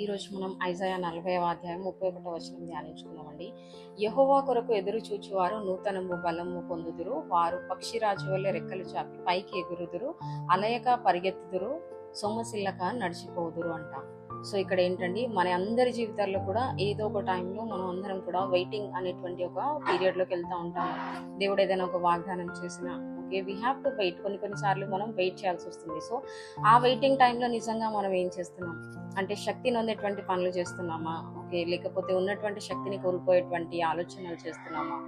ఈరోజు మనం ఐజాయా నలభై అధ్యాయం ముప్పై ఒకటో వచనం ధ్యానించుకున్నామండి. యహోవా కొరకు ఎదురు చూచువారు నూతనము బలము పొందుదురు. వారు పక్షిరాజు వల్ల రెక్కలు చాపి పైకి ఎగురుదురు. అలయక పరిగెత్తుదురు. సొమ్మసిల్లక నడిచిపోదురు అంట. సో ఇక్కడ ఏంటండి? మన అందరి జీవితాల్లో కూడా ఏదో ఒక టైంలో మనం అందరం కూడా వెయిటింగ్ అనేటువంటి ఒక పీరియడ్లోకి వెళ్తూ ఉంటాము దేవుడు ఏదైనా ఒక వాగ్దానం చేసినా okay we have to wait కొన్ని కొన్నిసార్లు మనం వెయిట్ చేయాల్సి వస్తుంది. సో ఆ వెయిటింగ్ టైంలో నిజంగా మనం ఏం చేస్తున్నాం? అంటే శక్తిని పొందేటువంటి పనులు చేస్తున్నామా? ఓకే లేకపోతే ఉన్నటువంటి శక్తిని కోల్పోయేటువంటి ఆలోచనలు చేస్తున్నామా?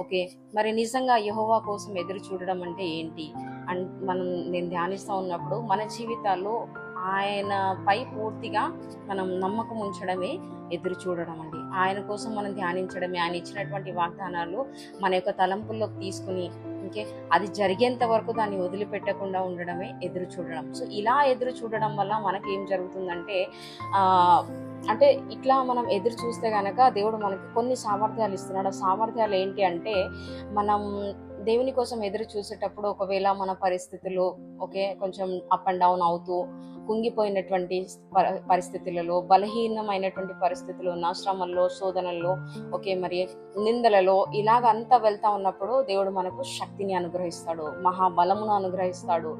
ఓకే మరి నిజంగా యహోవా కోసం ఎదురు చూడడం అంటే ఏంటి? అండ్ మనం నేను ధ్యానిస్తూ ఉన్నప్పుడు మన జీవితాల్లో ఆయన పై పూర్తిగా మనం నమ్మకం ఉంచడమే ఎదురు చూడడం అండి. ఆయన కోసం మనం ధ్యానించడమే. ఆయన ఇచ్చినటువంటి వాగ్దానాలు మన యొక్క తలంపుల్లోకి తీసుకుని ఓకే అది జరిగేంత వరకు దాన్ని వదిలిపెట్టకుండా ఉండడమే ఎదురు చూడడం. సో ఇలా ఎదురు చూడడం వల్ల మనకి ఏం జరుగుతుందంటే అంటే ఇట్లా మనం ఎదురు చూస్తే కనుక దేవుడు మనకి కొన్ని సామర్థ్యాలు ఇస్తున్నాడు. సామర్థ్యాలు ఏంటి అంటే మనం దేవుని కోసం ఎదురు చూసేటప్పుడు ఒకవేళ మన పరిస్థితులు ఓకే కొంచెం అప్ అండ్ డౌన్ అవుతూ కుంగిపోయినటువంటి పరిస్థితులలో బలహీనమైనటువంటి పరిస్థితులు శ్రమల్లో శోధనల్లో ఓకే మరి నిందలలో ఇలాగ అంతా వెళ్తా ఉన్నప్పుడు దేవుడు మనకు శక్తిని అనుగ్రహిస్తాడు మహాబలమును అనుగ్రహిస్తాడు.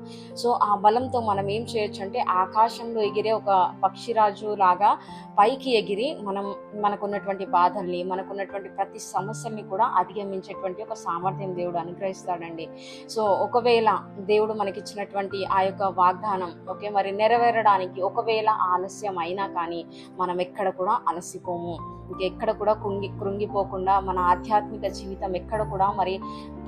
సో ఆ బలంతో మనం ఏం చేయొచ్చు అంటే ఆకాశంలో ఎగిరే ఒక పక్షిరాజు లాగా పైకి ఎగిరి మనం మనకున్నటువంటి బాధల్ని మనకున్నటువంటి ప్రతి సమస్యల్ని కూడా అధిగమించేటువంటి ఒక సామర్థ్యం దేవుడు అనుగ్రహిస్తాడండి. సో ఒకవేళ దేవుడు మనకిచ్చినటువంటి ఆ యొక్క వాగ్దానం ఓకే మరి నెరవేరడానికి ఒకవేళ ఆలస్యం అయినా కానీ మనం ఎక్కడ కూడా అలసిపోము. ఇంకెక్కడ కూడా కృంగి కృంగిపోకుండా మన ఆధ్యాత్మిక జీవితం ఎక్కడ కూడా మరి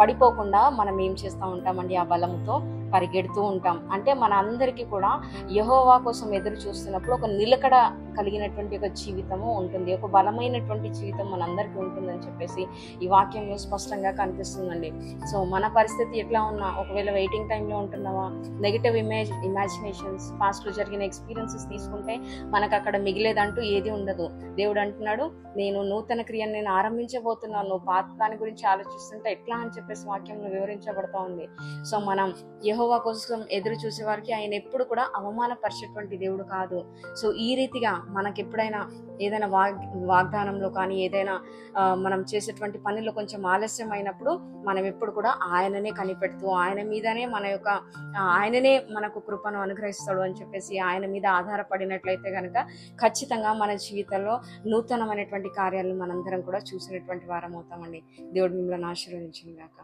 పడిపోకుండా మనం ఏం చేస్తూ ఉంటామండి ఆ బలంతో పరిగెడుతూ ఉంటాం. అంటే మన అందరికీ కూడా యహోవా కోసం ఎదురు చూస్తున్నప్పుడు ఒక నిలకడ కలిగినటువంటి ఒక జీవితము ఉంటుంది. ఒక బలమైనటువంటి జీవితం మనందరికీ ఉంటుందని చెప్పేసి ఈ వాక్యంలో స్పష్టంగా కనిపిస్తుందండి. సో మన పరిస్థితి ఎట్లా ఉన్నా ఒకవేళ వెయిటింగ్ టైంలో ఉంటున్నావా నెగిటివ్ ఇమేజ్ ఇమాజినేషన్స్ పాస్ట్లో జరిగిన ఎక్స్పీరియన్సెస్ తీసుకుంటే మనకు అక్కడ మిగిలేదంటూ ఏది ఉండదు. దేవుడు అంటున్నాడు నేను నూతన క్రియను నేను ఆరంభించబోతున్నాను. పాత దాని గురించి ఆలోచిస్తుంటే ఎట్లా అని చెప్పేసి వాక్యంలో వివరించబడతా ఉంది. సో మనం యహో యహోవా కోసం ఎదురు చూసే వారికి ఆయన ఎప్పుడు కూడా అవమానపరిచేటువంటి దేవుడు కాదు. సో ఈ రీతిగా మనకి ఎప్పుడైనా ఏదైనా వాగ్ వాగ్దానంలో కానీ ఏదైనా మనం చేసేటువంటి పనిలో కొంచెం ఆలస్యం అయినప్పుడు మనం ఎప్పుడు కూడా ఆయననే కనిపెడుతూ ఆయన మీదనే మన యొక్క ఆయననే మనకు కృపను అనుగ్రహిస్తాడు అని చెప్పేసి ఆయన మీద ఆధారపడినట్లయితే కనుక ఖచ్చితంగా మన జీవితంలో నూతనమైనటువంటి కార్యాలను మనందరం కూడా చూసినటువంటి వారం అవుతామండి. దేవుడు మిమ్మల్ని ఆశీర్వదించింది గాక.